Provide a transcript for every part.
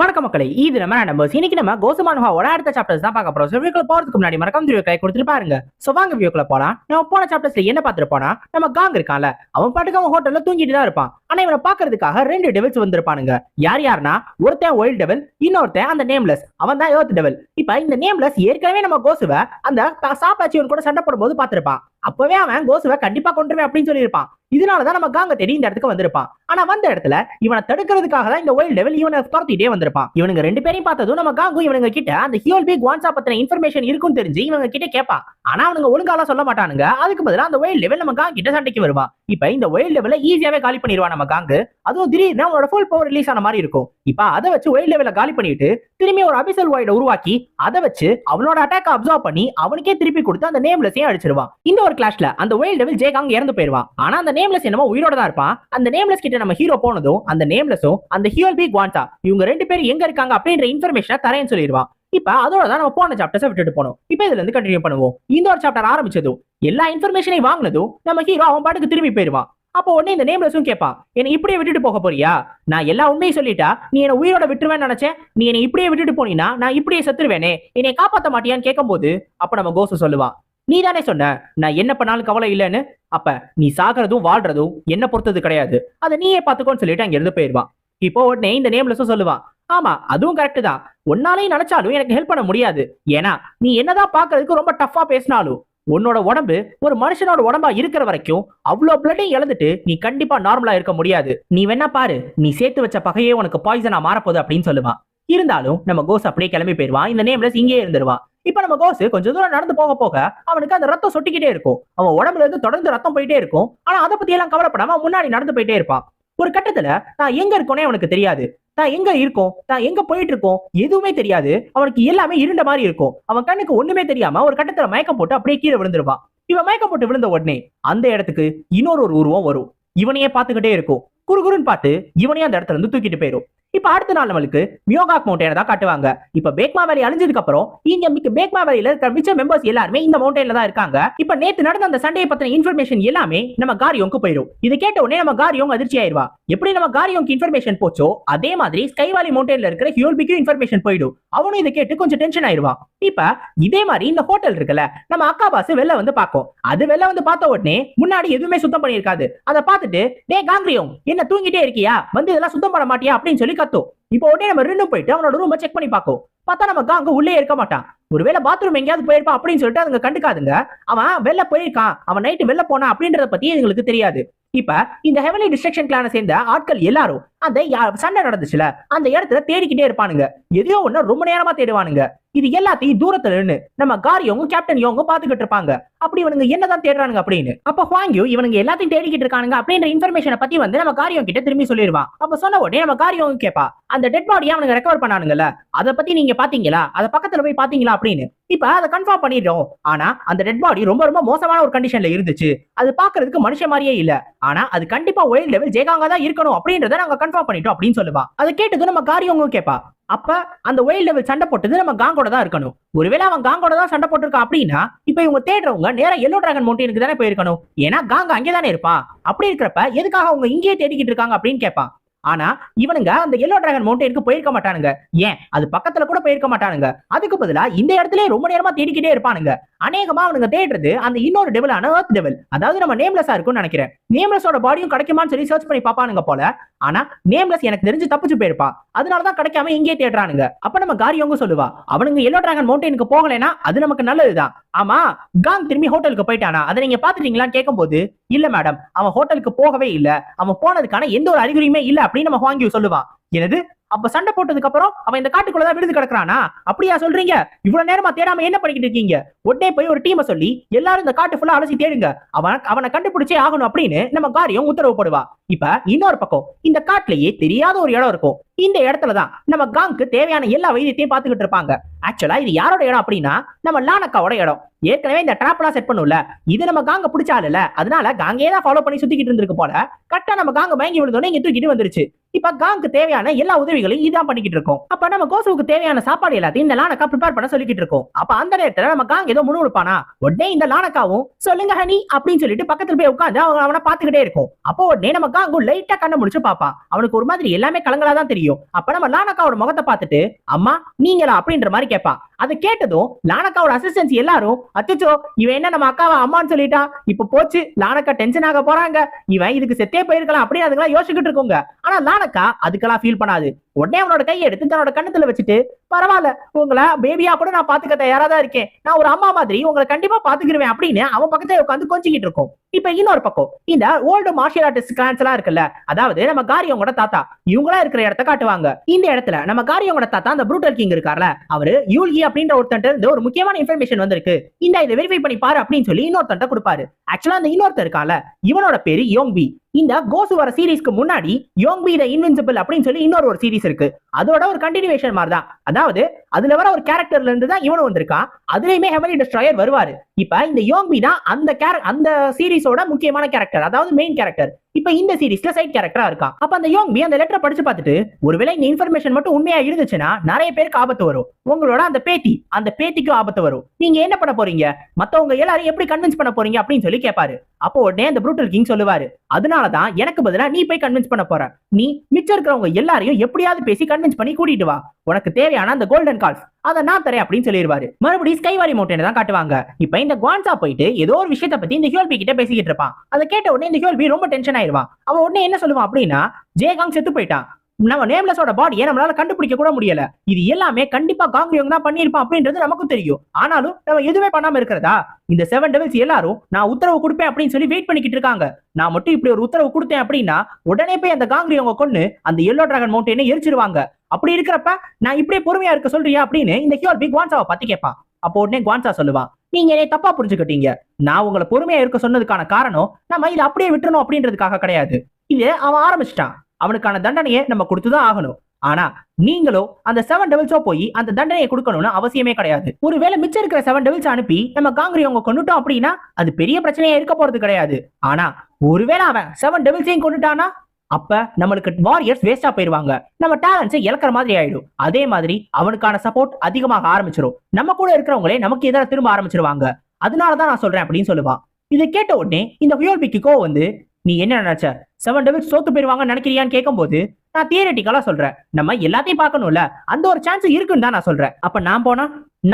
வணக்கம் மக்களை இது நம்ம நம்பர்ஸ் இன்னைக்கு நம்ம கோசமானுவாவோட அடுத்த சாப்டர்ஸ் தான் பார்க்க போறோம். ஸோ போறதுக்கு முன்னாடி மறக்காம வீடியோ கை கொடுத்துட்டு பாருங்க. ஸோ வாங்க வீடியோக்குள்ள போலாம். நம்ம போன சாப்டர்ஸ்ல என்ன பார்த்துட்டு போனா நம்ம காங் இருக்கான்ல அவன் பாட்டுக்கு அவன் ஹோட்டல்ல தூங்கிட்டு தான் இருப்பான். ஆனா இவனை பாக்குறதுக்காக ரெண்டு டெவல்ஸ் வந்திருப்பானுங்க. யார் யாருன்னா ஒருத்தன் ஒயில் டெவல் இன்னொருத்தன் அந்த நேம்லெஸ் அவன் தான் ஏர்த் டெவல் இப்ப இந்த நேம்லெஸ் ஏற்கனவே நம்ம கோசுவை அந்த சாப்பாச்சிவன் கூட சண்டை போடும்போது பார்த்திருப்பான். அப்பவே அவன் கோசுவை கண்டிப்பா கொண்டுருவேன் அப்படின்னு சொல்லியிருப்பான். இதனாலதான் நம்ம காங்க தேடி இந்த இடத்துக்கு வந்திருப்பான். ஆனா வந்த இடத்துல இவனை தடுக்கிறதுக்காக தான் இந்த ஒயில் டெவல் இவனை துரத்திட்டே வந்திருப்பான். இவனுங்க ரெண்டு பேரையும் பார்த்ததும் நம்ம காங்கும் இவனுங்க கிட்ட அந்த ஹியோல் பி குவான்சா பத்தின இன்ஃபர்மேஷன் இருக்கும் தெரிஞ்சு இவங்க கிட்ட கேட்பான் ஆனா அவனுங்க ஒழுங்காலாம் சொல்ல மாட்டானுங்க. அதுக்கு பதிலா அந்த ஒயில் லெவல் நம்ம காங்க கிட்ட சண்டைக்கு வருவான். இப்ப இந்த ஒயில் லெவல ஈஸியாவே காலி பண்ணிடுவான் நம்ம காங்கு அதுவும் திடீர்னு அவனோட ஃபுல் பவர் ரிலீஸ் ஆன மாதிரி இருக்கும். இப்ப அதை வச்சு ஒயில் லெவல காலி பண்ணிட்டு திரும்பி ஒரு அபிசல் வாய்ட உருவாக்கி அதை வச்சு அவனோட அட்டாக் அப்சர்வ் பண்ணி அவனுக்கே திருப்பி கொடுத்து அந்த நேம்லெஸ்ஸையும் அடிச்சிருவான் இந்த ஒரு கிளாஷ்ல அந்த ஒய்ல் லெவல் ஜே ஜெயகாங் இறந்து போயிருவான். ஆனா அந்த நேம்லெஸ் என்னமோ உயிரோட தான் இருப்பான். அந்த நேம்லெஸ் கிட்ட நம்ம ஹீரோ போனதும் அந்த நேம்லெஸும் அந்த ஹியோல் பி குவான்சா இவங்க ரெண்டு பேரும் எங்க இருக்காங்க அப்படின்ற இன்ஃபர்மேஷனை தரேன்னு சொல்லிடுவான் இப்ப அதோட தான் நம்ம போன சாப்டர்ஸை விட்டுட்டு போனோம். இப்ப இதுல இருந்து கண்டினியூ பண்ணுவோம். இந்த ஒரு சாப்டர் ஆரம்பிச்சதும் எல்லா இன்ஃபர்மேஷனையும் வாங்கினதும் நம்ம ஹீரோ அவன் பாட்டுக்கு திரும்பி போயிருவான் அப்போ உடனே இந்த நேம்லெஸும் கேட்பான் என்னை இப்படியே விட்டுட்டு போக போறியா? நான் எல்லா உண்மையும் சொல்லிட்டா நீ என்ன உயிரோட விட்டுருவேன்னு நினைச்சேன்? நீ என்னை இப்படியே விட்டுட்டு போனீனா நான் இப்படியே செத்துருவேனே? என்னை காப்பாத்த மாட்டியான்னு கேட்கும்போது அப்ப நம்ம கோசு சொல்லுவான் நீ தானே சொன்ன நான் என்ன பண்ணாலும் கவலை இல்லைன்னு? அப்ப நீ சாகிறதும் வாழ்றதும் என்ன பொறுத்தது கிடையாது. அதை நீயே பாத்துக்கோன்னு சொல்லிட்டு அங்க இருந்து போயிருவான் இப்போ உடனே இந்த நேம்லெஸும் சொல்லுவான் ஆமா அதுவும் கரெக்ட் தான். உன்னாலே நினைச்சாலும் எனக்கு ஹெல்ப் பண்ண முடியாது. ஏன்னா நீ என்னதான் பாக்குறதுக்கு ரொம்ப டஃப்பா பேசினாலும் உன்னோட உடம்பு ஒரு மனுஷனோட உடம்பா இருக்கிற வரைக்கும் அவ்வளோ பிளட்டையும் இழந்துட்டு நீ கண்டிப்பா நார்மலா இருக்க முடியாது. நீ வேணா பாரு நீ சேர்த்து வச்ச பகையே உனக்கு பாய்சனா மாறப்போகுது அப்படின்னு சொல்லுவான். இருந்தாலும் நம்ம கோஸ் அப்படியே கிளம்பி போயிருவான் இந்த நேம்லெஸ் இங்கே இருந்துருவான். இப்ப நம்ம கோஸ் கொஞ்சம் தூரம் நடந்து போக போக அவனுக்கு அந்த ரத்தம் சொட்டிக்கிட்டே இருக்கும். அவன் உடம்புல இருந்து தொடர்ந்து ரத்தம் போயிட்டே இருக்கும். ஆனா அதை பத்தி எல்லாம் கவலைப்படாம முன்னாடி நடந்து போயிட்டே இருப்பான். ஒரு கட்டத்துல நான் எங்க இருக்கோனே அவனுக்கு தெரியாது. தான் எங்க இருக்கும்? தான் எங்க போயிட்டு இருக்கோம் எதுவுமே தெரியாது. அவனுக்கு எல்லாமே இருண்ட மாதிரி இருக்கும். அவன் கண்ணுக்கு ஒண்ணுமே தெரியாம ஒரு கட்டத்துல மயக்கம் போட்டு அப்படியே கீழே விழுந்துருவான். இவன் மயக்கம் போட்டு விழுந்த உடனே அந்த இடத்துக்கு இன்னொரு ஒரு உருவம் வரும். இவனையே பார்த்துக்கிட்டே இருக்கும். குறுகுறுன்னு பார்த்து இவனையே அந்த இடத்துல இருந்து தூக்கிட்டு போயிடும் இப்ப அடுத்த நாள் நம்மளுக்கு மியோகாக் மவுண்டனை தான் காட்டுவாங்க. இப்ப பேக்மா வேலி அழிஞ்சதுக்கு அப்புறம் இங்க மிக்க பேக்மா வேலியில இருக்க மிச்ச மெம்பர்ஸ் எல்லாருமே இந்த மவுண்டன்ல தான் இருக்காங்க. இப்ப நேத்து நடந்த அந்த சண்டையை பத்தின இன்ஃபர்மேஷன் எல்லாமே நம்ம காரியோங்க்கு போயிடும். இதை கேட்ட உடனே நம்ம காரியோங் அதிர்ச்சி ஆயிருவா எப்படி நம்ம காரியோங்க்கு இன்ஃபர்மேஷன் போச்சோ அதே மாதிரி ஸ்கைவாலி மவுண்டன்ல இருக்கிற ஹியோல்பிக்கும் இன்ஃபர்மேஷன் போயிடும். அவனும் இதை கேட்டு கொஞ்சம் டென்ஷன் ஆயிருவான் இப்ப இதே மாதிரி இந்த ஹோட்டல் இருக்குல்ல நம்ம அக்கா பாஸ் வெளில வந்து பார்க்கும். அது வெளில வந்து பார்த்த உடனே முன்னாடி எதுவுமே சுத்தம் பண்ணியிருக்காது. அதை பார்த்துட்டு டே காங்கிரியோங் என்ன தூங்கிட்டே இருக்கியா? வந்து இதெல்லாம் சுத்தம் பண்ண மாட்டியா? அப்படின்னு சொல்லி கத்தும் இப்போ உடனே நம்ம ரெண்டும் போயிட்டு அவனோட ரூமை செக் பண்ணி பார்க்கும் பார்த்தா நமக்கு அங்க உள்ளே இருக்க மாட்டான். ஒருவேளை பாத்ரூம் எங்கேயாவது போயிருப்பான் அப்படின்னு சொல்லிட்டு அதுங்க கண்டுக்காதுங்க. அவன் வெளில போயிருக்கான். அவன் நைட்டு வெளில போனான் அப்படின்றத பத்தி எங்களுக்கு தெரியாது. இப்ப இந்த ஹெவலி டிஸ்ட்ரக்ஷன் கிளான சேர்ந்த ஆட்கள் எல்லாரும் அந்த சண்டை நடந்துச்சுல அந்த இடத்துல தேடிக்கிட்டே இருப்பானுங்க. எதையோ ஒண்ணு ரொம்ப நேரமா தேடுவானுங்க. இது எல்லாத்தையும் தூரத்துல நின்று நம்ம காரியோங்க கேப்டன் யோங்க பாத்துக்கிட்டு இருப்பாங்க. அப்படி இவனுங்க என்னதான் தேடுறானுங்க அப்படின்னு. அப்ப ஹுவாங்கியூ இவனுங்க எல்லாத்தையும் தேடிக்கிட்டு இருக்கானுங்க அப்படின்ற இன்ஃபர்மேஷனை பத்தி வந்து நம்ம காரியம் கிட்ட திரும்பி சொல்லிடுவான். அப்ப சொன்ன உடனே நம்ம காரியம் கேப்பா அந்த டெட் பாடியை அவனுங்க ரெக்கவர் பண்ணானுங்கல்ல அதை பத்தி நீங்க பாத்தீங்களா? அதை பக்கத்துல போய் பாத்தீங்களா அப்படின்னு. இப்ப அதை கன்ஃபார்ம் பண்ணிடுறோம். ஆனா அந்த டெட் பாடி ரொம்ப ரொம்ப மோசமான ஒரு கண்டிஷன்ல இருந்துச்சு. அது பாக்குறதுக்கு மனுஷன் மாதிரியே இல்ல. ஆனா அது கண்டிப்பா ஒயில் லெவல் ஜெயகாங்கா தான் இருக்கணும் அப்படின்றத நாங்க கன்ஃபார்ம் பண்ணிட்டோம் அப்படின்னு சொல்லுவா. அதை கேட்டதும் நம்ம காரியவங்க கேட்பா அப்ப அந்த ஒயில் லெவல் சண்டை போட்டது நம்ம காங்கோட தான் இருக்கணும். ஒருவேளை அவன் காங்கோட தான் சண்டை போட்டிருக்கான் அப்படின்னா இப்ப இவங்க தேடுறவங்க நேரா எல்லோ டிராகன் மவுண்டனுக்கு தானே போயிருக்கணும். ஏன்னா காங்க அங்கே தானே இருப்பா. அப்படி இருக்கிறப்ப எதுக்காக அவங்க இங்கேயே தேடிக்கிட்டு இருக்காங்க அப்படின்னு கேட்பான் ஆனா இவனுங்க அந்த எல்லோ டிராகன் மவுண்டனுக்கு போயிருக்க மாட்டானுங்க. ஏன்? அது பக்கத்துல கூட போயிருக்க மாட்டானுங்க. அதுக்கு பதிலா இந்த இடத்துல ரொம்ப நேரமா தேடிக்கிட்டே இருப்பானுங்க. அநேகமா அவனுங்க தேடுறது அந்த இன்னொரு டெவலான எர்த் டெவல் அதாவது நம்ம நேம்லெஸ்ஸா இருக்கும்னு நினைக்கிறேன். நேம்லெஸோட பாடியும் கிடைக்குமான்னு சொல்லி சர்ச் பண்ணி பாப்பானுங்க போல ஆனா நேம்லெஸ் எனக்கு தெரிஞ்சு தப்பிச்சு போயிருப்பா. அதனாலதான் கிடைக்காம இங்கே தேடுறானுங்க. அப்ப நம்ம காரியவங்க சொல்லுவா? அவனுங்க எல்லோ டிராகன் மவுண்டனுக்கு போகலனா அது நமக்கு நல்லதுதான். ஆமா காங் திரும்பி ஹோட்டலுக்கு போயிட்டானா? அதை நீங்க பாத்துட்டீங்களான்னு கேட்கும்போது இல்ல மேடம் அவன் ஹோட்டலுக்கு போகவே இல்ல. அவன் போனதுக்கான எந்த ஒரு அறிகுறியுமே இல்ல அப்படின்னு நம்ம வாங்கி சொல்லுவான் எனது அப்ப சண்டை போட்டதுக்கு அப்புறம் அவன் இந்த காட்டுக்குள்ளதான் விழுந்து கிடக்குறானா? அப்படியா சொல்றீங்க? இவ்வளவு நேரமா தேடாம என்ன பண்ணிக்கிட்டு இருக்கீங்க? உடனே போய் ஒரு டீமை சொல்லி எல்லாரும் இந்த காட்டு ஃபுல்லா அலசி தேடுங்க. அவன் அவனை கண்டுபிடிச்சே ஆகணும் அப்படின்னு நம்ம காரியம் உத்தரவு போடுவா. இப்ப இன்னொரு பக்கம் இந்த காட்டுலயே தெரியாத ஒரு இடம் இருக்கும். இந்த இடத்துலதான் நம்ம காங்க்கு தேவையான எல்லா வைத்தியத்தையும் பாத்துக்கிட்டு இருப்பாங்க. ஆக்சுவலா இது யாரோட இடம் அப்படின்னா நம்ம லானக்காவோட இடம். ஏற்கனவே இந்த ட்ராப் எல்லாம் செட் பண்ணும்ல இது நம்ம காங்க பிடிச்சால அதனால காங்கே தான் ஃபாலோ பண்ணி சுத்திக்கிட்டு இருந்திருக்கு போல கரெக்டா நம்ம காங்க மயங்கி விழுந்தோடனே இங்க தூக்கிட்டு வந்துருச்சு. இப்ப காங்க்கு தேவையான எல்லா உதவிகளையும் இதான் பண்ணிக்கிட்டு இருக்கோம். அப்ப நம்ம கோசுவுக்கு தேவையான சாப்பாடு எல்லாத்தையும் இந்த லானக்கா ப்ரிப்பேர் பண்ண சொல்லிக்கிட்டு இருக்கோம். அப்ப அந்த நேரத்துல நம்ம காங்க ஏதோ முணுமுணுப்பானா உடனே இந்த லானக்காவும் சொல்லுங்க ஹனி அப்படின்னு சொல்லிட்டு பக்கத்துல போய் உட்காந்து அவங்க அவனை பாத்துக்கிட்டே இருக்கும். அப்போ உடனே நம்ம காங்கும் லைட்டா கண்ண முடிச்சு பாப்பா. அவனுக்கு ஒரு மாதிரி எல்லாமே கலங்கலா தான் தெரியும். அப்ப நம்ம லானக்காவோட முகத்தை பார்த்துட்டு அம்மா நீங்களா? அப்படின்ற மாதிரி கேட்பான் அதை கேட்டதும் லானக்காவோட அசிஸ்டன்ஸ் எல்லாரும் அச்சச்சோ இவன் என்ன நம்ம அக்காவை அம்மான்னு சொல்லிட்டா? இப்ப போச்சு லானக்கா டென்ஷன் ஆக போறாங்க. இவன் இதுக்கு செத்தே போயிருக்கலாம் அப்படின்னு அதுக்கெல்லாம் யோசிச்சுட்டு இருக்கோங்க. ஆனா லானக்கா அதுக்கெல்லாம் ஃபீல் பண்ணாது. உடனே அவனோட கையை எடுத்து தன்னோட கண்ணத்துல வச்சுட்டு பரவாயில்ல உங்களை பேபியா கூட நான் பாத்துக்க தயாரா தான் இருக்கேன். நான் ஒரு அம்மா மாதிரி உங்களை கண்டிப்பா பாத்துக்கிடுவேன் அப்படின்னு அவன் பக்கத்துல உட்காந்து கொஞ்சிக்கிட்டு இருக்கும். இப்ப இன்னொரு பக்கம் இந்த ஓல்டு மார்ஷியல் ஆர்டிஸ்ட் கிளான்ஸ் எல்லாம் இருக்குல்ல அதாவது நம்ம காரியவங்களோட தாத்தா இவங்களா இருக்கிற இடத்த காட்டுவாங்க. இந்த இடத்துல நம்ம காரியவங்களோட தாத்தா அந்த ப்ரூட்டல் கிங் இருக்கார்ல அவரு யூல்கி அப்படின்ற ஒருத்தன் இருந்து ஒரு முக்கியமான இன்ஃபர்மேஷன் வந்திருக்கு. இந்த இதை வெரிஃபை பண்ணி பாரு அப்படின்னு சொல்லி இன்னொருத்தன் கொடுப்பாரு. ஆக்சுவலா அந்த இன்னொருத்தர் இருக்கால இவனோட பேரு யோங்பி இந்த கோசு வர சீரிஸ்க்கு முன்னாடி யோங்பி த இன்வின்சிபிள் அப்படின்னு சொல்லி இன்னொரு ஒரு சீரிஸ் இருக்கு. அதோட ஒரு கண்டினியூவேஷன் மாதிரி தான் அதாவது அதுல வர ஒரு கேரக்டர்ல இருந்து தான் இவனும் வந்திருக்கான் அதுலயுமே ஹெவலி டிஸ்ட்ராயர் வருவாரு. இப்ப இந்த யோங்பி தான் அந்த கேர- அந்த சீரிஸோட முக்கியமான கேரக்டர் அதாவது மெயின் கேரக்டர் இப்ப இந்த சீரிஸ்ல சைட் கேரக்டரா இருக்கான் அப்ப அந்த யோங்பி அந்த லெட்டரை படிச்சு பார்த்துட்டு ஒருவேளை இந்த இன்ஃபர்மேஷன் மட்டும் உண்மையா இருந்துச்சுன்னா நிறைய பேருக்கு ஆபத்து வரும். உங்களோட அந்த பேத்தி அந்த பேத்திக்கும் ஆபத்து வரும். நீங்க என்ன பண்ண போறீங்க? மத்தவங்க எல்லாரும் எப்படி கன்வின்ஸ் பண்ண போறீங்க அப்படின்னு சொல்லி கேட்பாரு அப்போ உடனே அந்த ப்ரூட்டல் கிங் சொல்லுவாரு அதனாலதான் எனக்கு பதிலா நீ போய் கன்வின்ஸ் பண்ண போற. நீ மிச்சம் இருக்கிறவங்க எல்லாரையும் எப்படியாவது பேசி கன்வின்ஸ் பண்ணி கூட்டிட்டு வா. உனக்கு தேவையான அந்த கோல்டன் கால்ஸ் அதை நான் தரேன் அப்படின்னு சொல்லிடுவாரு மறுபடியும் ஸ்கைவாரி மவுண்டன் தான் காட்டுவாங்க. இப்ப இந்த குவான்சா போயிட்டு ஏதோ ஒரு விஷயத்தை பத்தி இந்த ஹியோல்பி கிட்ட பேசிக்கிட்டு இருப்பான். அதை கேட்ட உடனே இந்த ஹியோல்பி ரொம்ப டென்ஷன் ஆயிருவான் அவன் உடனே என்ன சொல்லுவான் அப்படின்னா ஜெயகாங் செத்து போயிட்டான். நம்ம நேம்லெஸோட பாடியை நம்மளால கண்டுபிடிக்க கூட முடியல. இது எல்லாமே கண்டிப்பா காங்கியோங் தான் பண்ணியிருப்பான் அப்படின்றது நமக்கும் தெரியும். ஆனாலும் நம்ம எதுவுமே பண்ணாம இருக்கிறதா? இந்த செவன் டெவல்ஸ் எல்லாரும் நான் உத்தரவு கொடுப்பேன் அப்படின்னு சொல்லி வெயிட் பண்ணிக்கிட்டு இருக்காங்க. நான் மட்டும் இப்படி ஒரு உத்தரவு கொடுத்தேன் அப்படின்னா உடனே போய் அந்த காங்கிரியவங்க கொண்டு அந்த எல்லோ டிராகன் மவுண்டனை எரிச்சிருவாங்க. அப்படி இருக்கிறப்ப நான் இப்படியே பொறுமையா இருக்க சொல்றியா அப்படின்னு இந்த ஹியோல்பி குவான்சாவை பத்தி கேட்பான். அப்போ உடனே குவான்சா சொல்லுவான் நீங்க என்னை தப்பா புரிஞ்சுக்கிட்டீங்க. நான் உங்களை பொறுமையா இருக்க சொன்னதுக்கான காரணம் நம்ம இதை அப்படியே விட்டுறணும் அப்படின்றதுக்காக கிடையாது. இது அவன் ஆரம்பிச்சிட்டான். அவனுக்கான தண்டனையை நம்ம கொடுத்துதான் ஆகணும். ஆனா நீங்களோ அந்த செவன் டெவில்ஸோ போய் அந்த தண்டனையை கொடுக்கணும்னு அவசியமே கிடையாது. ஒருவேளை மிச்சம் இருக்கிற செவன் டெவில்ஸ் அனுப்பி நம்ம காங்கிரி அவங்க கொண்டுட்டோம் அப்படின்னா அது பெரிய பிரச்சனையா இருக்க போறது கிடையாது. ஆனா ஒருவேளை அவன் செவன் டெவில்ஸையும் கொண்டுட்டானா அப்ப நம்மளுக்கு வாரியர்ஸ் வேஸ்டா போயிருவாங்க. நம்ம டேலண்ட்ஸை இழக்கிற மாதிரி ஆயிடும். அதே மாதிரி அவனுக்கான சப்போர்ட் அதிகமாக ஆரம்பிச்சிடும் நம்ம கூட இருக்கிறவங்களே நமக்கு எதிராக திரும்ப ஆரம்பிச்சிருவாங்க. அதனாலதான் நான் சொல்றேன் அப்படின்னு சொல்லுவான் இதை கேட்ட உடனே இந்த ஹியோல்பிக்கு கோ வந்து நீ என்ன நினைச்ச? செவன் டெவில்ஸ் சோத்து போயிருவாங்கன்னு நினைக்கிறியான்னு கேட்கும்போது நான் தியரட்டிக்கலா சொல்றேன். நம்ம எல்லாத்தையும் பார்க்கணும்ல அந்த ஒரு சான்ஸ் இருக்குன்னு தான் நான் சொல்றேன். அப்ப நான் போனா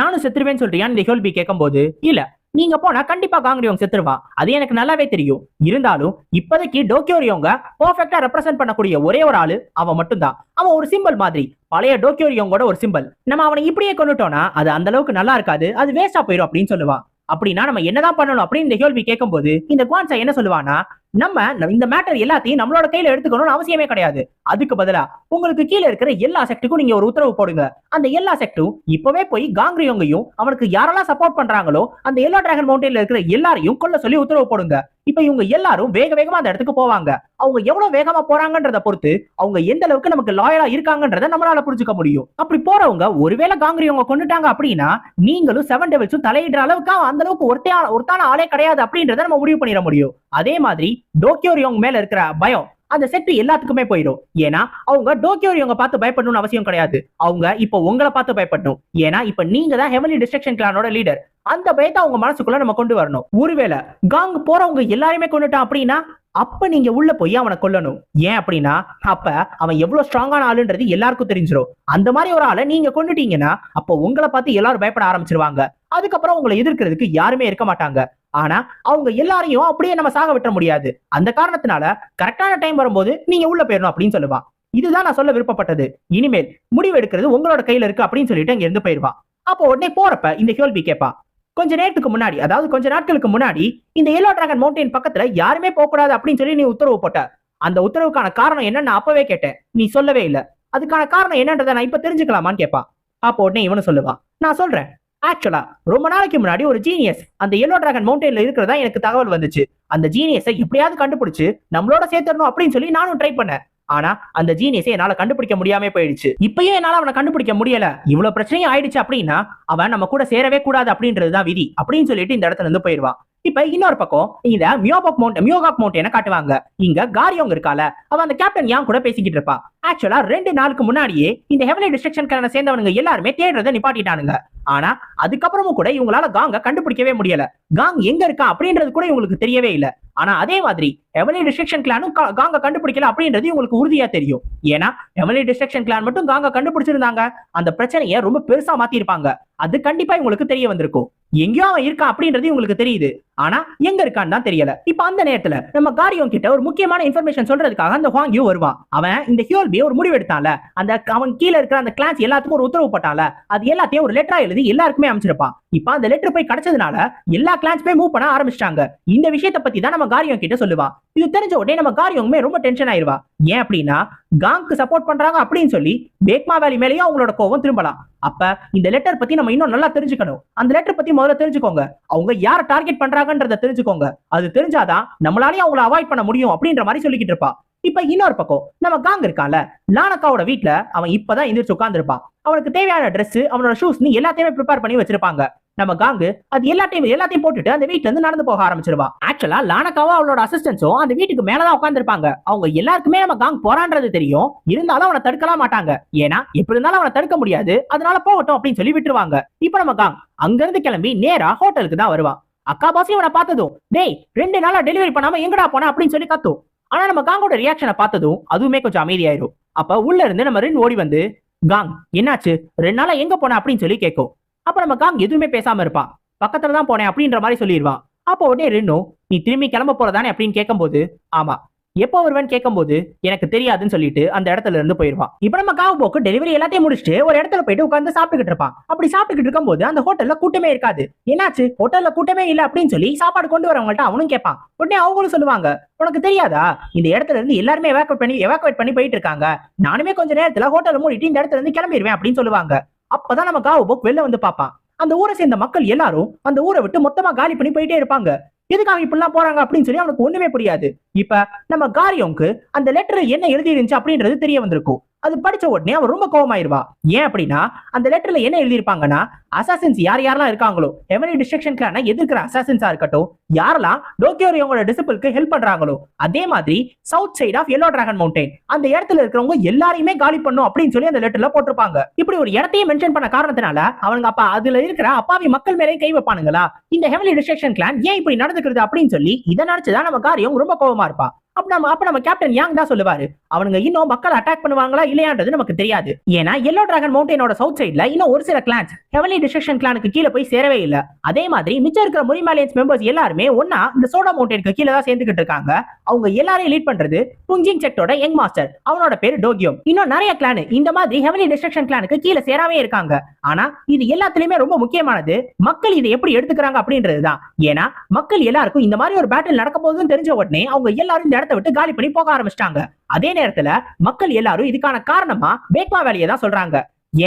நானும் செத்துருவேன்னு சொல்றியான்னு இந்த ஹியோல்பி கேட்கும்போது இல்ல நீங்க போனா கண்டிப்பா காங்கிரியோங் செத்துருவான் அது எனக்கு நல்லாவே தெரியும். இருந்தாலும் இப்போதைக்கு டோக்கியோரியோங்க பர்ஃபெக்டா ரெப்ரசென்ட் பண்ணக்கூடிய ஒரே ஒரு ஆளு அவன் மட்டும்தான். அவன் ஒரு சிம்பிள் மாதிரி. பழைய டோக்கியோரியோங்கோட ஒரு சிம்பிள் நம்ம அவனை இப்படியே கொண்டுட்டோம்னா அது அந்த அளவுக்கு நல்லா இருக்காது அது வேஸ்டா போயிடும் அப்படின்னு சொல்லுவான். அப்படின்னா நம்ம என்னதான் பண்ணணும் அப்படின்னு இந்த கேள்வி கேட்கும்போது இந்த குவான்சா என்ன சொல்லுவானா நம்ம இந்த மேட்டர் எல்லாத்தையும் நம்மளோட கையில எடுத்துக்கணும்னு அவசியமே கிடையாது. அதுக்கு பதிலா உங்களுக்கு கீழே இருக்கிற எல்லா செக்டுக்கும் நீங்க ஒரு உத்தரவு போடுங்க. அந்த எல்லா செக்டும் இப்பவே போய் காங்கிரியோங்கையும் அவனுக்கு யாரெல்லாம் சப்போர்ட் பண்றாங்களோ அந்த எல்லா டிராகன் மவுண்டைன்ல இருக்கிற எல்லாரையும் கொல்ல சொல்லி உத்தரவு போடுங்க. இப்ப இவங்க எல்லாரும் வேக வேகமா அந்த இடத்துக்கு போவாங்க. அவங்க எவ்வளவு வேகமா போறாங்கன்றத பொறுத்து அவங்க எந்த அளவுக்கு நமக்கு லாயலா இருக்காங்கன்றத நம்மளால புரிஞ்சுக்க முடியும். அப்படி போறவங்க ஒருவேளை காங்கிரியவங்க கொண்டுட்டாங்க அப்படின்னா நீங்களும் செவன் டெவில்ஸும் தலையிடுற அளவுக்கு அந்த அளவுக்கு ஒருத்தான ஒருத்தான ஆளே கிடையாது அப்படின்றத நம்ம முடிவு பண்ணிட முடியும். அதே மாதிரி டோக்கியோரியோங் மேல இருக்கிற பயம் அந்த செட்டு எல்லாத்துக்குமே போயிடும். ஏன்னா அவங்க டோக்கியோரியோங்க பார்த்து பயப்படணும்னு அவசியம் கிடையாது. அவங்க இப்போ உங்களை பார்த்து பயப்படணும். ஏன்னா இப்ப நீங்க தான் ஹெவலி டிஸ்ட்ரக்ஷன் கிளானோட லீடர் அந்த பயத்தை அவங்க மனசுக்குள்ள நம்ம கொண்டு வரணும். ஒருவேளை காங் போறவங்க எல்லாருமே கொண்டுட்டான் அப்படின்னா அப்ப நீங்க உள்ள போய் அவனை கொல்லணும். ஏன் அப்படின்னா அப்ப அவன் எவ்வளவு ஸ்ட்ராங்கான ஆளுன்றது எல்லாருக்கும் தெரிஞ்சிடும் அந்த மாதிரி ஒரு ஆளை நீங்க கொண்டுட்டீங்கன்னா அப்போ உங்களை பார்த்து எல்லாரும் பயப்பட ஆரம்பிச்சிருவாங்க. அதுக்கப்புறம் உங்களை எதிர்க்கிறதுக்கு யாருமே இருக்க மாட்டாங்க. ஆனா அவங்க எல்லாரையும் அப்படியே நம்ம சாக விட்ட முடியாது. அந்த காரணத்தினால கரெக்டான டைம் வரும்போது நீங்க உள்ள போயிடணும் அப்படின்னு சொல்லுவான். இதுதான் நான் சொல்ல விருப்பப்பட்டது. இனிமேல் முடிவு எடுக்கிறது உங்களோட கையில இருக்கு அப்படின்னு சொல்லிட்டு அங்க இருந்து போயிடுவான். அப்போ உடனே போறப்ப இந்த கேள்வி கேட்பான். கொஞ்ச நேரத்துக்கு முன்னாடி அதாவது கொஞ்ச நாட்களுக்கு முன்னாடி இந்த எல்லோ டிராகன் மவுண்டைன் பக்கத்துல யாருமே போகக்கூடாது அப்படின்னு சொல்லி நீ உத்தரவு போட்ட. அந்த உத்தரவுக்கான காரணம் என்னன்னு நான் அப்பவே கேட்டேன். நீ சொல்லவே இல்ல. அதுக்கான காரணம் என்னன்றதை நான் இப்ப தெரிஞ்சுக்கலாமான்னு கேட்பான். அப்போ உடனே இவனு சொல்லுவான் நான் சொல்றேன். ஆக்சுவலா ரொம்ப நாளைக்கு முன்னாடி ஒரு ஜீனியஸ் அந்த எல்லோ டிராகன் மவுண்டன்ல இருக்கிறதா எனக்கு தகவல் வந்துச்சு. அந்த ஜீனியஸை எப்படியாவது கண்டுபிடிச்சு நம்மளோட சேர்த்துடணும் அப்படின்னு சொல்லி நானும் ட்ரை பண்ணேன். ஆனா அந்த ஜீனியஸை என்னால கண்டுபிடிக்க முடியாம போயிடுச்சு. இப்பயும் என்னால அவனை கண்டுபிடிக்க முடியல. இவ்வளவு பிரச்சனையும் ஆயிடுச்சு அப்படின்னா அவன் நம்ம கூட சேரவே கூடாது அப்படின்றதுதான் விதி அப்படின்னு சொல்லிட்டு இந்த இடத்துல இருந்து போயிடுவான். இப்ப இன்னொரு பக்கம் இந்த மியோபாக் மவுண்ட் மியோகாக் மவுண்டனை காட்டுவாங்க. இங்க காரியோங்க இருக்கால அவன் அந்த கேப்டன் யான் கூட பேசிக்கிட்டு இருப்பா ஆக்சுவலா ரெண்டு நாளுக்கு முன்னாடியே இந்த ஹெவலி டிஸ்ட்ரக்ஷன் கிளன சேர்ந்தவனுங்க எல்லாருமே தேடுறதை நிப்பாட்டிட்டானுங்க. ஆனா அதுக்கப்புறமும் கூட இவங்களால காங்க கண்டுபிடிக்கவே முடியல. காங் எங்க இருக்கா அப்படின்றது கூட இவங்களுக்கு தெரியவே இல்ல. ஆனா அதே மாதிரி எவலி டிஸ்ட்ரக்ஷன் கிளானும் காங்க கண்டுபிடிக்கல அப்படின்றது உங்களுக்கு உறுதியா தெரியும். ஏன்னா எவலி டிஸ்ட்ரக்ஷன் கிளான் மட்டும் காங்க கண்டுபிடிச்சிருந்தாங்க. அந்த பிரச்சனையை ரொம்ப பெருசா மாத்திருப்பாங்க. அது கண்டிப்பா உங்களுக்கு தெரிய வந்திருக்கும். எங்கேயோ அவன் இருக்கான் அப்படின்றது உங்களுக்கு தெரியுது. ஆனா எங்க இருக்கான்னு தான் தெரியல. இப்ப அந்த நேரத்துல நம்ம காரியம் கிட்ட ஒரு முக்கியமான இன்ஃபர்மேஷன் சொல்றதுக்காக அந்த ஹுவாங்கியூ வருவான். அவன் இந்த ஹியோல்பி ஒரு முடிவு எடுத்தான்ல. அந்த அவன் கீழ இருக்கிற அந்த கிளாஸ் எல்லாத்துக்கும் ஒரு உத்தரவு போட்டான்ல. அது எல்லாத்தையும் ஒரு லெட்டரா எழுதி எல்லாருக்குமே அமைச்சிருப்பான் இப்ப அந்த லெட்டர் போய் கிடைச்சதுனால எல்லா கிளான்ஸ்மே மூவ் பண்ண ஆரம்பிச்சிட்டாங்க. இந்த விஷயத்தை பத்தி தான் நம்ம காரியம் கிட்ட சொல்லுவா. இது தெரிஞ்ச உடனே நம்ம காரியமே ரொம்ப டென்ஷன் ஆயிருவா. ஏன் அப்படின்னா காங்க்கு சப்போர்ட் பண்றாங்க அப்படின்னு சொல்லி பேக்மா வேலி மேலேயும் அவங்களோட கோவம் திரும்பலாம். அப்ப இந்த லெட்டர் பத்தி நம்ம இன்னும் நல்லா தெரிஞ்சுக்கணும். அந்த லெட்டர் பத்தி முதல்ல தெரிஞ்சுக்கோங்க. அவங்க யார டார்கெட் பண்றாங்கன்றத தெரிஞ்சுக்கோங்க. அது தெரிஞ்சாதான் நம்மளாலேயும் அவங்கள அவாய்ட் பண்ண முடியும் அப்படின்ற மாதிரி சொல்லிக்கிட்டு இருப்பா. இப்ப இன்னொரு பக்கம் நம்ம காங் இருக்கான்ல லானக்காவோட வீட்ல அவன் இப்பதான் எந்திரிச்சு உட்காந்துருப்பான் அவனுக்கு தேவையான ட்ரெஸ் அவனோட ஷூஸ் எல்லாத்தையுமே ப்ரிப்பேர் பண்ணி வச்சிருப்பாங்க. நம்ம காங்கு அது எல்லாத்தையும் எல்லாத்தையும் போட்டுட்டு அந்த வீட்டுல இருந்து நடந்து போக ஆரம்பிச்சிருவா ஆக்சுவலா லானக்காவும் அவளோட அசிஸ்டன்ஸும் அந்த வீட்டுக்கு மேலதான் உட்காந்துருப்பாங்க அவங்க எல்லாருக்குமே நம்ம காங் போறான்றது தெரியும். இருந்தாலும் அவனை தடுக்கலாம் மாட்டாங்க. ஏன்னா எப்படி இருந்தாலும் அவனை தடுக்க முடியாது. அதனால போகட்டும் அப்படின்னு சொல்லி விட்டுருவாங்க. இப்ப நம்ம காங் அங்க இருந்து கிளம்பி நேரா ஹோட்டலுக்கு தான் வருவான். அக்கா பாசி அவனை பார்த்ததும் டேய் ரெண்டு நாளா டெலிவரி பண்ணாம எங்கடா போனா? அப்படின்னு சொல்லி கத்தும். ஆனா நம்ம காங்கோட ரியாக்ஷனை பார்த்ததும் அதுவுமே கொஞ்சம் அமைதியாயிரும். அப்ப உள்ள இருந்து நம்ம ரெண்டு ஓடி வந்து காங் என்னாச்சு? ரெண்டு நாளா எங்க போன? அப்படின்னு சொல்லி கேட்கும். அப்ப நம்ம காங் எதுவுமே பேசாம இருப்பான் பக்கத்துல தான் போனேன் அப்படின்ற மாதிரி சொல்லிடுவான் அப்போ உடனே ரெண்டும் நீ திரும்பி கிளம்ப போறதானே? அப்படின்னு கேட்கும்போது ஆமா. எப்போ வருவேன்னு கேட்கும்போது எனக்கு தெரியாதுன்னு சொல்லிட்டு அந்த இடத்துல இருந்து போயிருவான். இப்ப நம்ம காவு போக்கு டெலிவரி எல்லாத்தையும் முடிச்சுட்டு ஒரு இடத்துல போயிட்டு உட்கார்ந்து சாப்பிட்டுக்கிட்டு இருப்பான். அப்படி சாப்பிட்டுக்கிட்டு இருக்கும்போது அந்த ஹோட்டல்ல கூட்டமே இருக்காது. என்னாச்சு? ஹோட்டல்ல கூட்டமே இல்ல அப்படின்னு சொல்லி சாப்பாடு கொண்டு வரவங்கள்ட்ட அவனும் கேட்பான். உடனே அவங்களும் சொல்லுவாங்க உனக்கு தெரியாதா? இந்த இடத்துல இருந்து எல்லாருமே எவாக்குவேட் பண்ணி எவாக்குவேட் பண்ணி போயிட்டு இருக்காங்க. நானுமே கொஞ்ச நேரத்துல ஹோட்டல் மூடிட்டு இந்த இடத்துல இருந்து கிளம்பிடுவேன் அப்படின்னு சொல்லுவாங்க. அப்பதான் நம்ம காவு போக் வெளில வந்து பார்ப்பான். அந்த ஊரை சேர்ந்த மக்கள் எல்லாரும் அந்த ஊரை விட்டு மொத்தமா காலி பண்ணி போயிட்டே இருப்பாங்க. எதுக்கு அவன் இப்படிலாம் போறாங்க அப்படின்னு சொல்லி அவனுக்கு ஒண்ணுமே புரியாது. இப்ப நம்ம காரியோங்க்கு அந்த லெட்டர் என்ன எழுதி இருந்துச்சு அப்படின்றது தெரிய வந்திருக்கும். அது படிச்ச உடனே அவன் ரொம்ப கோவமாயிருவா. ஏன் அப்படின்னா அந்த லெட்டர்ல என்ன எழுதியிருப்பாங்கன்னா அசாசின்ஸ் யார் யாரெல்லாம் இருக்காங்களோ எவனி டிஸ்ட்ரக்ஷன் கிளான எதிர்க்கிற அசாசின்ஸா இருக்கட்டும் யாரெல்லாம் டோக்கியோரியோட டிசிபிளுக்கு ஹெல்ப் பண்றாங்களோ அதே மாதிரி south side of yellow dragon mountain அந்த இடத்துல இருக்கிறவங்க எல்லாரையுமே காலி பண்ணும் அப்படின்னு சொல்லி அந்த லெட்டர்ல போட்டிருப்பாங்க. இப்படி ஒரு இடத்தையும் மென்ஷன் பண்ண காரணத்தினால அவங்க அப்பா அதுல இருக்கிற அப்பாவி மக்கள் மேலே கை வைப்பானுங்களா? இந்த ஹெவலி டிஸ்ட்ரக்ஷன் கிளான் ஏன் இப்படி நடந்துக்கிறது அப்படின்னு சொல்லி இதை நினைச்சுதான் நம்ம காரியம் ரொம்ப கோவமா இருப்பா. அப்ப நம்ம அப்ப நம்ம கேப்டன் யாங் தான் சொல்லுவாரு. அவனுங்க இன்னும் மக்கள் அட்டாக் பண்ணுவாங்களா இல்லையான்றது நமக்கு தெரியாது. ஏன்னா எல்லோ டிராகன் மவுண்டனோட சவுத் சைட்ல இன்னும் ஒரு சில கிளான்ஸ் ஹெவலி டிஸ்ட்ரக்ஷன் கிளானுக்கு கீழே போய் சேரவே இல்ல. அதே மாதிரி மிச்சம் இருக்கிற முரிமாலியன்ஸ் மெம்பர்ஸ் எல்லாருமே ஒன்னா இந்த சோடா மவுண்டனுக்கு கீழே தான் சேர்ந்துகிட்டு இருக்காங்க. அவங்க எல்லாரையும் லீட் பண்றது புஞ்சிங் செக்டோட யங் மாஸ்டர் அவனோட பேரு டோகியோம் இன்னும் நிறைய கிளான் இந்த மாதிரி ஹெவலி டிஸ்ட்ரக்ஷன் கிளானுக்கு கீழே சேராவே இருக்காங்க. ஆனா இது எல்லாத்துலயுமே ரொம்ப முக்கியமானது மக்கள் இதை எப்படி எடுத்துக்கிறாங்க அப்படின்றதுதான். ஏன்னா மக்கள் எல்லாருக்கும் இந்த மாதிரி ஒரு பேட்டில் நடக்க போகுதுன்னு தெரிஞ்ச உடனே அவங்க எல்லாரும் இந்த இடத்த விட்டு காலி பண்ணி போக ஆரம்பிச்சிட்டாங்க. அதே நேரத்துல மக்கள் எல்லாரும் இதுக்கான காரணமா பேக்மா வேலையை தான் சொல்றாங்க.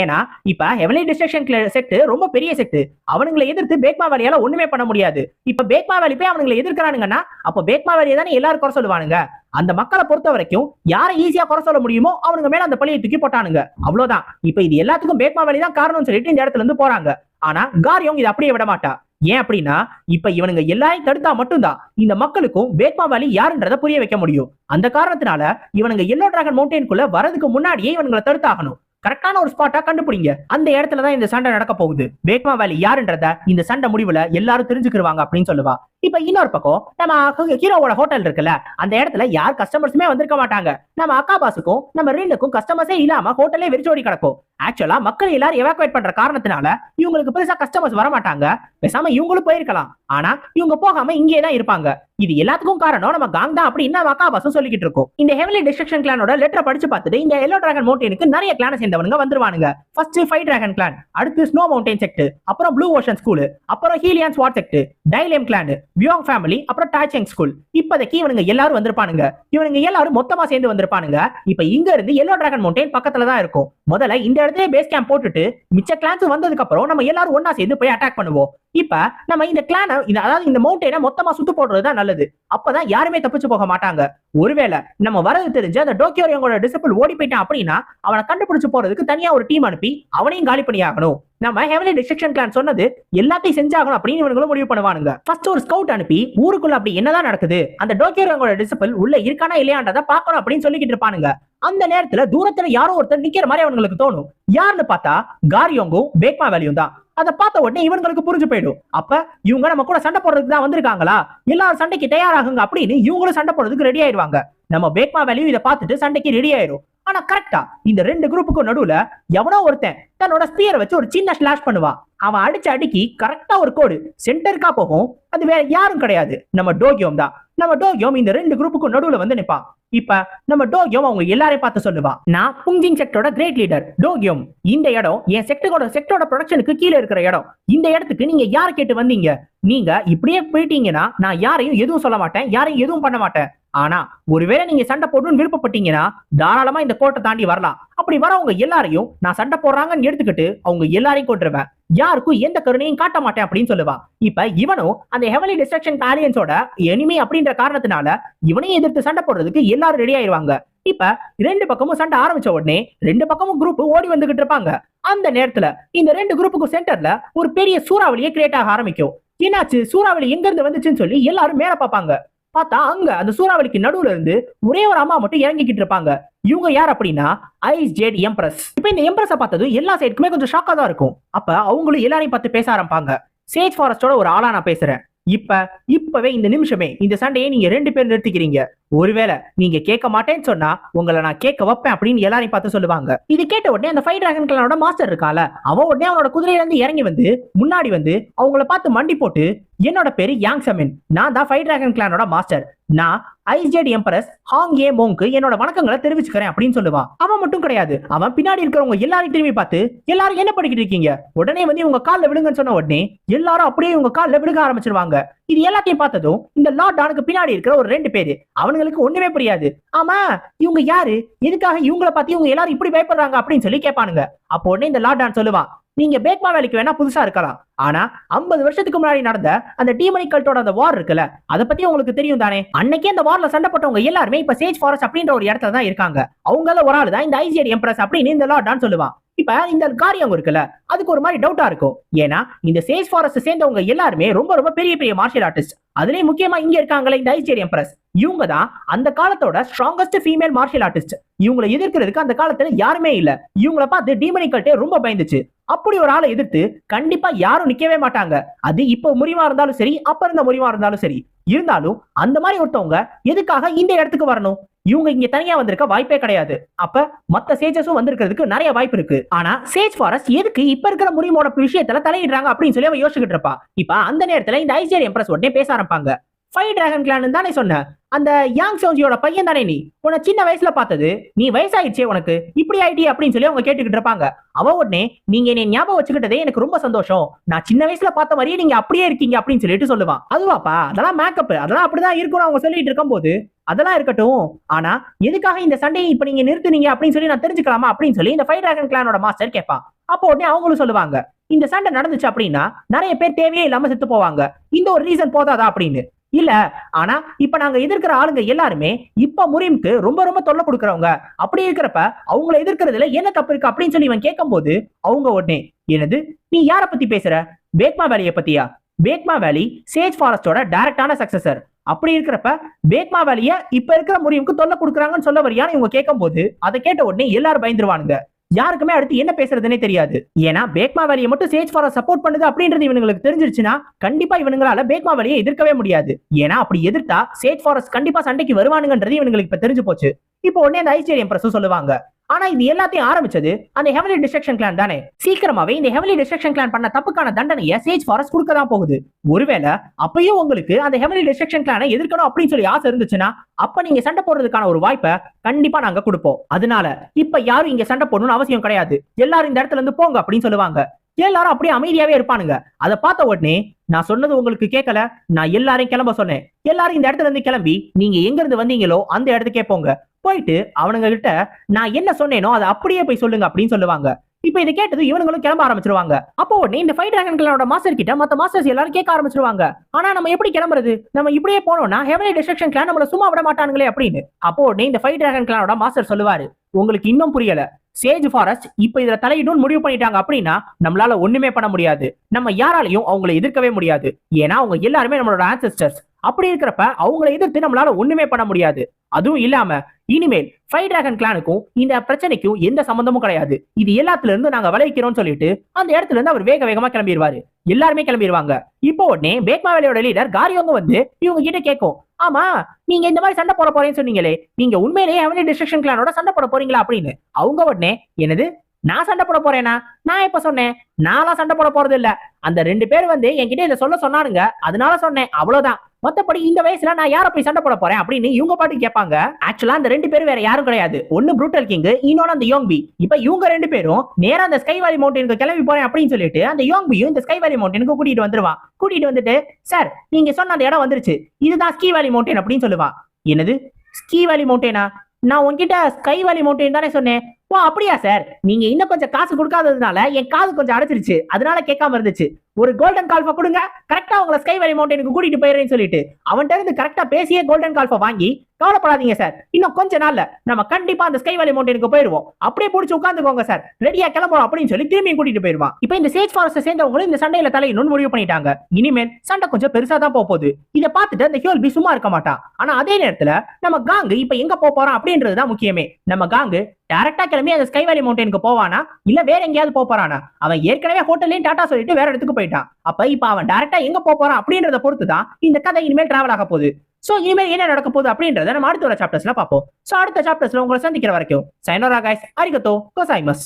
ஏன்னா இப்ப ஹெவலி டிஸ்ட்ரக்ஷன் செக்ட் ரொம்ப பெரிய செக்ட் அவனுங்களை எதிர்த்து பேக்மா வேலையால ஒண்ணுமே பண்ண முடியாது. இப்ப பேக்மா வேலி போய் அவனுங்களை எதிர்க்கிறானுங்கன்னா அப்ப பேக்மா வேலையை தானே எல்லாரும் குறை சொல்லுவானுங்க. அந்த மக்களை பொறுத்த வரைக்கும் யாரை ஈஸியா குறை சொல்ல முடியுமோ அவனுங்க மேல அந்த பழியை தூக்கி போட்டானுங்க. அவ்வளவுதான். இப்ப இது எல்லாத்துக்கும் பேக்மா வேலி தான் காரணம்னு சொல்லிட்டு இந்த இடத்துல இருந்து போறாங்க. ஆனா காரியம் இது அப்படியே விட மாட்டா ஏன் அப்படின்னா இப்ப இவனுங்க எல்லாரையும் தடுத்தா மட்டும்தான் இந்த மக்களுக்கும் பேக்மா வேலி யாருன்றத புரிய வைக்க முடியும். அந்த காரணத்தினால இவனுங்க எல்லோ டிராகன் மவுண்டெயின்குள்ள வரதுக்கு முன்னாடியே இவனுங்களை தடுத்தாகணும். கரெக்டான ஒரு ஸ்பாட்டா கண்டுபிடிங்க. அந்த இடத்துல தான் இந்த சண்டை நடக்க போகுது. வேக்மா வேலி யாருன்றத இந்த சண்டை முடிவுல எல்லாரும் தெரிஞ்சுக்கிருவாங்க அப்படின்னு சொல்லுவா. இப்ப இன்னொரு பக்கம் நம்ம ஹீரோவோட ஹோட்டல் இருக்குல்ல அந்த இடத்துல யார் கஸ்டமர்ஸுமே வந்திருக்க மாட்டாங்க. நம்ம அக்கா பாஸுக்கும் நம்ம ரீனுக்கும் கஸ்டமர்ஸே இல்லாம ஹோட்டலே வெறிச்சோடி கிடக்கும். ஆக்சுவலா மக்கள் எல்லாரும் எவாக்குவேட் பண்ற காரணத்தினால இவங்களுக்கு பெருசா கஸ்டமர்ஸ் வர மாட்டாங்க பேசாம இவங்களும் போயிருக்கலாம். ஆனா இவங்க போகாம இங்கே தான் இருப்பாங்க. இது எல்லாத்துக்கும் காரணம் நம்ம காங் தான் அப்படின்னு நம்ம அக்கா பாசம் சொல்லிக்கிட்டு இருக்கோம். இந்த ஹெவலி டிஸ்ட்ரக்ஷன் கிளானோட லெட்டர் படிச்சு பார்த்துட்டு இந்த எல்லோ டிராகன் மவுண்டனுக்கு நிறைய கிளான சேர்ந்தவனுங்க வந்துருவானுங்க. ஃபர்ஸ்ட் ஃபைவ் டிராகன் கிளான் அடுத்து ஸ்னோ மவுண்டன் செக்ட் அப்புறம் ப்ளூ ஓஷன் ஸ்கூல் அப்புறம் ஹீலியான் ஸ்வாட் செக்ட் டைலேம் கிளான் வியோங் ஃபேமிலி அப்புறம் டாச்செங் ஸ்கூல் இப்போதைக்கு இவனுங்க எல்லாரும் வந்திருப்பானுங்க. இவனுங்க எல்லாரும் மொத்தமா சேர்ந்து வந்திருப்பானுங்க. இப்ப இங்க இருந்து எல்லோ டிராகன் மவுண்டைன் பக்கத்துல தான் இருக்கும். முதல்ல இந்த இடத்துல பேஸ் கேம்ப் போட்டுட்டு மிச்ச கிளான்ஸ் வந்ததுக்கு அப்புறம் நம்ம எல்லாரும் ஒண்ணா சேர்ந்து போய் அட்டாக் பண்ணுவோம். இப்ப நம்ம இந்த கிளானை இந்த அதாவது இந்த மவுண்டைனை மொத்தமா சுத்து போடுறது தான் நல்லது. அப்பதான் யாருமே தப்பிச்சு போக மாட்டாங்க. ஒருவேளை நம்ம வரது தெரிஞ்சு அந்த டோக்கியோரியோட டிசிபிள் ஓடி போயிட்டான் அப்படின்னா அவனை கண்டுபிடிச்சு போறதுக்கு தனியா ஒரு டீம் அனுப்பி அவனையும் காலி பண்ணி ஆகணும் நம்ம ஹெவலி டிஸ்ட்ரக்ஷன் கிளான் சொன்னது எல்லாத்தையும் செஞ்சாகணும் அப்படின்னு இவங்களும் முடிவு பண்ணுவானுங்க. ஃபர்ஸ்ட் ஒரு ஸ்கவுட் அனுப்பி ஊருக்குள்ள அப்படி என்னதான் நடக்குது அந்த டோக்கியோரங்களோட டிசிபிள் உள்ள இருக்கானா இல்லையான்றதை பார்க்கணும் அப்படின்னு சொல்லிக்கிட்டு இருப்பானுங்க. அந்த நேரத்துல தூரத்துல யாரோ ஒருத்தர் நிக்கிற மாதிரி அவங்களுக்கு தோணும். யாருன்னு பார்த்தா காரியோங்கும் பேக்மா வேலையும் தான். அதை பார்த்த உடனே இவங்களுக்கு புரிஞ்சு போயிடும். அப்ப இவங்க நம்ம கூட சண்டை போடுறதுக்கு தான் வந்திருக்காங்களா? எல்லாரும் சண்டைக்கு தயாராகுங்க அப்படின்னு இவங்களும் சண்டை போடுறதுக்கு ரெடி ஆயிடுவாங்க. நம்ம பேக்மா வேலையும் இதை பார்த்துட்டு சண்டைக்கு ரெடி ஆயிடும் ஆனா கரெக்டா இந்த ரெண்டு குரூப்புக்கும் நடுவுல எவனோ ஒருத்தன் தன்னோட ஸ்பியரை வச்சு ஒரு சின்ன ஸ்லாஷ் பண்ணுவான் அவன் அடிச்ச அடிக்கி கரெக்டா ஒரு கோடு சென்டருக்கா போகும். அது வேற யாரும் கிடையாது. நம்ம டோகியோம் தான். நம்ம டோகியோம் இந்த ரெண்டு குரூப்புக்கும் நடுவுல வந்து நிப்பான். இப்ப நம்ம டோகியோம் அவங்க எல்லாரையும் பார்த்து சொல்லுவா. நான் புங்ஜிங் செக்டோட கிரேட் லீடர் டோகியோம் இந்த இடம் என் செக்டரோட செக்டரோட ப்ரொடக்ஷனுக்கு கீழே இருக்கிற இடம். இந்த இடத்துக்கு நீங்க யார் கேட்டு வந்தீங்க? நீங்க இப்படியே போயிட்டீங்கன்னா நான் யாரையும் எதுவும் சொல்ல மாட்டேன் யாரையும் எதுவும் பண்ண மாட்டேன். ஆனா ஒருவேளை நீங்க சண்டை போடணும்னு விருப்பப்பட்டீங்கன்னா தாராளமா இந்த கோட்டை தாண்டி வரலாம். அப்படி வரவங்க எல்லாரையும் நான் சண்டை போடுறாங்கன்னு எடுத்துக்கிட்டு அவங்க எல்லாரையும் கொண்டுருவேன் யாருக்கும் எந்த கருணையும் காட்ட மாட்டேன் அப்படின்னு சொல்லுவா. இப்ப இவனும் அந்த ஹெவலி டிஸ்ட்ரக்ஷன் ஆலியன்ஸோட எனிமே அப்படின்ற காரணத்தினால இவனையும் எதிர்த்து சண்டை போடுறதுக்கு எல்லாரும் ரெடி ஆயிருவாங்க. இப்ப ரெண்டு பக்கமும் சண்டை ஆரம்பிச்ச உடனே ரெண்டு பக்கமும் குரூப் ஓடி வந்துகிட்டு இருப்பாங்க. அந்த நேரத்துல இந்த ரெண்டு குரூப்புக்கும் சென்டர்ல ஒரு பெரிய சூறாவளியை கிரியேட் ஆக ஆரம்பிக்கும். என்னாச்சு? சூறாவளி எங்க இருந்து வந்துச்சுன்னு சொல்லி எல்லாரும் மேல பார்ப்பாங்க. பார்த்தா அங்க அந்த சூறாவளிக்கு நடுவுல இருந்து ஒரே ஒரு அம்மா மட்டும் இறங்கிக்கிட்டு இருப்பாங்க. இவங்க யார் அப்படின்னா ஐஸ் ஜேட் எம்ப்ரஸ் இப்ப இந்த எம்ப்ரஸை பார்த்தது எல்லா சைடுக்குமே கொஞ்சம் ஷாக்கா தான் இருக்கும். அப்ப அவங்களும் எல்லாரையும் பார்த்து பேச ஆரம்பிப்பாங்க. சேஜ் ஃபாரஸ்டோட ஒரு ஆளா நான் பேசுறேன். இப்ப இப்பவே இந்த நிமிஷமே இந்த சண்டையை நீங்க ரெண்டு பேர் நிறுத்திக்கிறீங்க. ஒருவேளை நீங்க கேட்க மாட்டேன்னு சொன்னா உங்களை நான் கேட்க வைப்பேன் அப்படின்னு எல்லாரையும் பார்த்து சொல்லுவாங்க. இது கேட்ட உடனே அந்த ஃபைவ் டிராகன் கிளானோட மாஸ்டர் இருக்கால அவன் உடனே அவனோட குதிரையில இருந்து இறங்கி வந்து முன்னாடி வந்து அவங்கள பார்த்து மண்டி போட்டு என்னோட பேரு யாங் சமின் நான் தான் ஃபைவ் டிராகன் கிளானோட மாஸ்டர் நான் ஐஸ்டேட் எம்பரஸ் ஹாங் ஏ மோங்க்கு என்னோட வணக்கங்களை தெரிவிச்சுக்கிறேன் அப்படின்னு சொல்லுவான் அவன் மட்டும் கிடையாது. அவன் பின்னாடி இருக்கிறவங்க எல்லாரையும் திரும்பி பார்த்து எல்லாரும் என்ன படிக்கிட்டு இருக்கீங்க? உடனே வந்து இவங்க காலில் விழுங்கன்னு சொன்ன உடனே எல்லாரும் அப்படியே இவங்க காலில் விழுக ஆரம்பிச்சிருவாங்க. இது எல்லாத்தையும் பார்த்ததும் இந்த லார்ட் டானுக்கு பின்னாடி இருக்கிற ஒரு ரெண்டு பேரு. அவனுங்களுக்கு ஒண்ணுமே புரியாது. ஆமா இவங்க யாரு? எதுக்காக இவங்கள பார்த்து இவங்க எல்லாரும் இப்படி பயப்படுறாங்க? அப்படின்னு சொல்லி கேட்பானுங்க. அப்போ உடனே இந்த லார்ட் டான் சொல்லுவான் நீங்க பேக்மா வேலைக்கு வேணா புதுசா இருக்கலாம். ஆனா 50 வருஷத்துக்கு முன்னாடி நடந்த அந்த டீமணி கல்ட்டோட அந்த வார் இருக்குல்ல அதை பத்தி உங்களுக்கு தெரியும் தானே? அன்னைக்கே அந்த வார்ல சண்டைப்பட்டவங்க எல்லாருமே இப்ப சேஜ் ஃபாரஸ்ட் அப்படின்ற ஒரு இடத்துல தான் இருக்காங்க. அவங்கள ஒரு ஆள் தான் இந்த ஐசிஐடி எம்ப்ரஸ் அப்படின்னு இந்த லார்ட் சொல்லுவான். இப்ப இந்த காரியம் இருக்குல்ல அதுக்கு ஒரு மாதிரி டவுட்டா இருக்கும். ஏன்னா இந்த சேஜ் ஃபாரஸ்ட் சேர்ந்தவங்க எல்லாருமே ரொம்ப ரொம்ப பெரிய பெரிய மார்ஷியல் ஆர்டிஸ்ட் அதுலயும் முக்கியமா இங்க இருக்காங்களே இந்த ஐசிஐடி எம்ப்ரஸ் இவங்க தான் அந்த காலத்தோட ஸ்ட்ராங்கஸ்ட் ஃபீமேல் மார்ஷியல் ஆர்டிஸ்ட் இவங்களை எதிர்க்கிறதுக்கு அந்த காலத்துல யாருமே இல்ல. இவங்கள பார்த்து டிமனிகல்ட்டே ரொம்ப பயந்துச்சு. அப்படி ஒரு ஆளை எதிர்த்து கண்டிப்பா யாரும் நிக்கவே மாட்டாங்க. அது இப்போ முறிவா இருந்தாலும் சரி அப்ப இருந்த முறிவா இருந்தாலும் சரி. இருந்தாலும் அந்த மாதிரி ஒருத்தவங்க எதுக்காக இந்த இடத்துக்கு வரணும்? இவங்க இங்க தனியா வந்திருக்க வாய்ப்பே கிடையாது. அப்ப மத்த சேஜஸும் வந்திருக்கிறதுக்கு நிறைய வாய்ப்பு இருக்கு. ஆனா சேஜ் ஃபாரஸ்ட் எதுக்கு இப்ப இருக்கிற முறிமோட விஷயத்துல தலையிடுறாங்க அப்படின்னு சொல்லி அவன் யோசிச்சுக்கிட்டு இருப்பா இப்ப அந்த நேரத்துல இந்த ஐசிஆர் எம்ப்ரஸ் உடனே பேச ஆரம்பிப்பாங்க. ஃபைவ் டிராகன் கிளான் தானே சொன்ன. அந்த யாங் சோஞ்சியோட பையன் தானே நீ? உன்னை சின்ன வயசுல பார்த்தது நீ வயசாயிடுச்சே உனக்கு இப்படி ஆயிட்டி அப்படின்னு சொல்லி அவங்க கேட்டுக்கிட்டு இருப்பாங்க. அவ உடனே நீங்க என்னை ஞாபகம் வச்சுக்கிட்டதே எனக்கு ரொம்ப சந்தோஷம். நான் சின்ன வயசுல பார்த்த மாதிரியே நீங்க அப்படியே இருக்கீங்க அப்படின்னு சொல்லிட்டு சொல்லுவான். அதுவாப்பா? அதெல்லாம் மேக்கப் அதெல்லாம் அப்படிதான் இருக்கும்னு அவங்க சொல்லிட்டு இருக்கும்போது அதெல்லாம் இருக்கட்டும். ஆனா எதுக்காக இந்த சண்டையை இப்ப நீங்க நிறுத்துனீங்க அப்படின்னு சொல்லி நான் தெரிஞ்சுக்கலாமா அப்படின்னு சொல்லி இந்த ஃபைவ் டிராகன் கிளானோட மாஸ்டர் கேட்பான். அப்போ உடனே அவங்களும் சொல்லுவாங்க இந்த சண்டை நடந்துச்சு அப்படின்னா நிறைய பேர் தேவையே இல்லாம செத்து போவாங்க. இந்த ஒரு ரீசன் போதாதா? அப்படின்னு. இல்ல ஆனா இப்ப நாங்க எதிர்க்கிற ஆளுங்க எல்லாருமே இப்ப முரீம்க்கு ரொம்ப ரொம்ப தொல்லை கொடுக்கறவங்க. அப்படி இருக்கிறப்ப அவங்கள எதிர்க்கிறதுல என்ன தப்பு இருக்கு அப்படின்னு சொல்லி இவன் கேட்கும் போது அவங்க உடனே எனது நீ யார பத்தி பேசுற? பேக்மா வேலியை பத்தியா? பேக்மா வேலி சேஜ் ஃபாரஸ்டோட டைரக்டான சக்சஸர் அப்படி இருக்கிறப்ப பேக்மா வேலிய இப்ப இருக்கிற முறிவுக்கு தொல்லை கொடுக்குறாங்கன்னு சொல்ல வரியான்னு இவங்க கேட்கும்போது அதை கேட்ட உடனே எல்லாரும் பயந்துருவானுங்க. யாருக்குமே அடுத்து என்ன பேசுறதுனே தெரியாது. ஏன்னா பேக்மா வேலியை மட்டும் சேஜ் ஃபாரஸ்ட் சப்போர்ட் பண்ணுது அப்படின்றது இவங்களுக்கு தெரிஞ்சிருச்சுன்னா கண்டிப்பா இவனுங்களால பேக்மா வேலியை எதிர்க்கவே முடியாது. ஏன்னா அப்படி எதிர்த்தா சேஜ் ஃபாரஸ்ட் கண்டிப்பா சண்டைக்கு வருவானுங்கன்றது இவங்களுக்கு இப்ப தெரிஞ்சு போச்சு. இப்போ உடனே அந்த ஐஸ்டேரியம் பிரஸ் சொல்லுவாங்க ஆனா இது எல்லாத்தையும் ஆரம்பிச்சது அந்த ஹெவலி டிஸ்ட்ரக்ஷன் கிளான் தானே. சீக்கிரமாவே இந்த ஹெவலி டிஸ்ட்ரக்ஷன் கிளான் பண்ண தப்புக்கான தண்டனையை சேஜ் ஃபாரஸ்ட் கொடுக்க தான் போகுது. ஒருவேளை அப்பயும் உங்களுக்கு அந்த ஹெவலி டிஸ்ட்ரக்ஷன் கிளானை எதிர்க்கணும் அப்படின்னு சொல்லி ஆசை இருந்துச்சுன்னா அப்ப நீங்க சண்டை போடுறதுக்கான ஒரு வாய்ப்பை கண்டிப்பா நாங்க கொடுப்போம். அதனால இப்ப யாரும் இங்க சண்டை போடணும்னு அவசியம் கிடையாது. எல்லாரும் இந்த இடத்துல இருந்து போங்க அப்படின்னு சொல்லுவாங்க. எல்லாரும் அப்படியே அமைதியாவே இருப்பானுங்க. அதை பார்த்த உடனே நான் சொன்னது உங்களுக்கு கேட்கல நான் எல்லாரையும் கிளம்ப சொன்னேன். எல்லாரும் இந்த இடத்துல இருந்து கிளம்பி நீங்க எங்க இருந்து வந்தீங்களோ அந்த இடத்துக்கே போங்க. போயிட்டு அவனுங்க கிட்ட நான் என்ன சொன்னேனோ அதை அப்படியே போய் சொல்லுங்க அப்படின்னு சொல்லுவாங்க. இப்ப இதை கேட்டது இவனுங்களும் கிளம்ப ஆரம்பிச்சிருவாங்க. அப்போ உடனே இந்த ஃபைட் டிராகன்களோட மாஸ்டர் கிட்ட மத்த மாஸ்டர்ஸ் எல்லாரும் கேட்க ஆரம்பிச்சிருவாங்க. ஆனா நம்ம எப்படி கிளம்புறது? நம்ம இப்படியே போனோம்னா ஹெவலி டிஸ்ட்ரக்ஷன் கிளான் நம்மள சும்மா விட மாட்டானுங்களே அப்படின்னு. அப்போ உடனே இந்த ஃபைட் டிராகன் கிளானோட மாஸ்டர் சொல்லுவாரு. உங்களுக்கு இன்னும் புரியல. சேஜ் ஃபாரஸ்ட் இப்ப இதுல தலையிடும் முடிவு பண்ணிட்டாங்க அப்படின்னா நம்மளால ஒண்ணுமே பண்ண முடியாது. நம்ம யாராலையும் அவங்களை எதிர்க்கவே முடியாது. ஏன்னா அவங்க எல்லாருமே நம்மளோட ஆன்செஸ்டர்ஸ் அப்படி இருக்கிறப்ப அவங்களை எதிர்த்து நம்மளால ஒண்ணுமே பண்ண முடியாது. அதுவும் இல்லாம இனிமேல் ஃபைவ் டிராகன் கிளானுக்கும் இந்த பிரச்சனைக்கும் எந்த சம்பந்தமும் கிடையாது. இது எல்லாத்துல இருந்து நாங்க விளைவிக்கிறோம்னு சொல்லிட்டு அந்த இடத்துல இருந்து அவர் வேக வேகமா கிளம்பிடுவாரு எல்லாருமே கிளம்பிடுவாங்க இப்போ உடனே பேக்மா வேலையோட லீடர் காரியவங்க வந்து இவங்க கிட்ட கேட்கும். ஆமா நீங்க இந்த மாதிரி சண்டை போட போறேன்னு சொன்னீங்களே நீங்க உண்மையிலேயே அவனே டிஸ்ட்ரக்ஷன் கிளானோட சண்டை போட போறீங்களா? அப்படின்னு. அவங்க உடனே என்னது? நான் சண்டை போட போறேனா? நான் இப்ப சொன்னேன்? நான்லாம் சண்டை போட போறது இல்ல அந்த ரெண்டு பேர் வந்து என்கிட்ட இதை சொல்ல சொன்னாருங்க அதனால சொன்னேன். அவ்வளவுதான். மத்தபடி இந்த வயசுல நான் யார போய் சண்டை போட போறேன் அப்படின்னு இவங்க பாட்டு கேட்பாங்க. ஆக்சுவலா அந்த ரெண்டு பேரும் வேற யாரும் கிடையாது. ஒன்னு ப்ரூட்டல் கிங் இன்னொன்னு அந்த யோங்பி இப்ப இவங்க ரெண்டு பேரும் நேரா அந்த ஸ்கை வேலி மவுண்டனுக்கு கிளம்பி போறேன் அப்படின்னு சொல்லிட்டு அந்த யோங்பியும் இந்த ஸ்கை வேலி மவுண்டனுக்கு கூட்டிட்டு வந்துருவான். கூட்டிட்டு வந்துட்டு சார் நீங்க சொன்ன அந்த இடம் வந்துருச்சு. இதுதான் ஸ்கீ வேலி மவுண்டன் அப்படின்னு சொல்லுவான். என்னது? ஸ்கீ வேலி மவுண்டனா நான் உன்கிட்ட ஸ்கை வேலி மவுண்டன் தானே சொன்னேன். ஓ அப்படியா சார் நீங்க இன்னும் கொஞ்சம் காசு கொடுக்காததுனால என் காது கொஞ்சம் அடைச்சிருச்சு. அதனால கேட்காம இருந்துச்சு. ஒரு கோல்டன் கால்ஃபா கொடுங்க. கரெக்டா உங்களை ஸ்கை வேலி மவுண்டனுக்கு கூட்டிட்டு போயிடுறேன்னு சொல்லிட்டு அவன்கிட்ட இருந்து கரெக்டா பேசியே கோல்டன் கால்ஃபா வாங்கி கவலைப்படாதீங்க சார் இன்னும் கொஞ்ச நாள்ல நம்ம கண்டிப்பா அந்த ஸ்கை வேலி மவுண்டனுக்கு போயிருவோம் அப்படியே பிடிச்சி உட்காந்துக்கோங்க சார் ரெடியா கிளம்புறோம் அப்படின்னு சொல்லி திரும்பியும் கூட்டிட்டு போயிருவான் இப்போ இந்த சேஜ் ஃபாரஸ்ட் சேர்ந்தவங்களும் இந்த சண்டையில தலையணும்னு முடிவு பண்ணிட்டாங்க. இனிமேல் சண்டை கொஞ்சம் பெருசா தான் போக போகுது. இதை பார்த்துட்டு அந்த ஹியோல்பி சும்மா இருக்க மாட்டான் ஆனா அதே நேரத்துல நம்ம காங்கு இப்ப எங்க போக போறோம் அப்படின்றது தான் முக்கியமே. நம்ம காங்கு டைரக்டா கிளம்பி அந்த ஸ்கை வேலி மவுண்டனுக்கு போவானா? இல்ல வேற எங்கேயாவது போறானா? அவன் ஏற்கனவே ஹோட்டல்லையும் டாட்டா சொல்லிட்டு வேற இடத்துக்கு போயிட்டான். அப்ப இப்ப அவன் டைரக்டா எங்க போறான் அப்படின்றத பொறுத்து தான் இந்த கதை இனிமேல் டிராவல் ஆக போகுது. சோ இனிமேல் என்ன நடக்க போகுது அப்படின்றத நம்ம அடுத்த ஒரு சாப்டர்ஸ்ல பார்ப்போம். சோ அடுத்த சாப்டர்ஸ்ல உங்களை சந்திக்கிற வரைக்கும் சைனோரா கைஸ் அரிகத்தோ கோசாய்மஸ்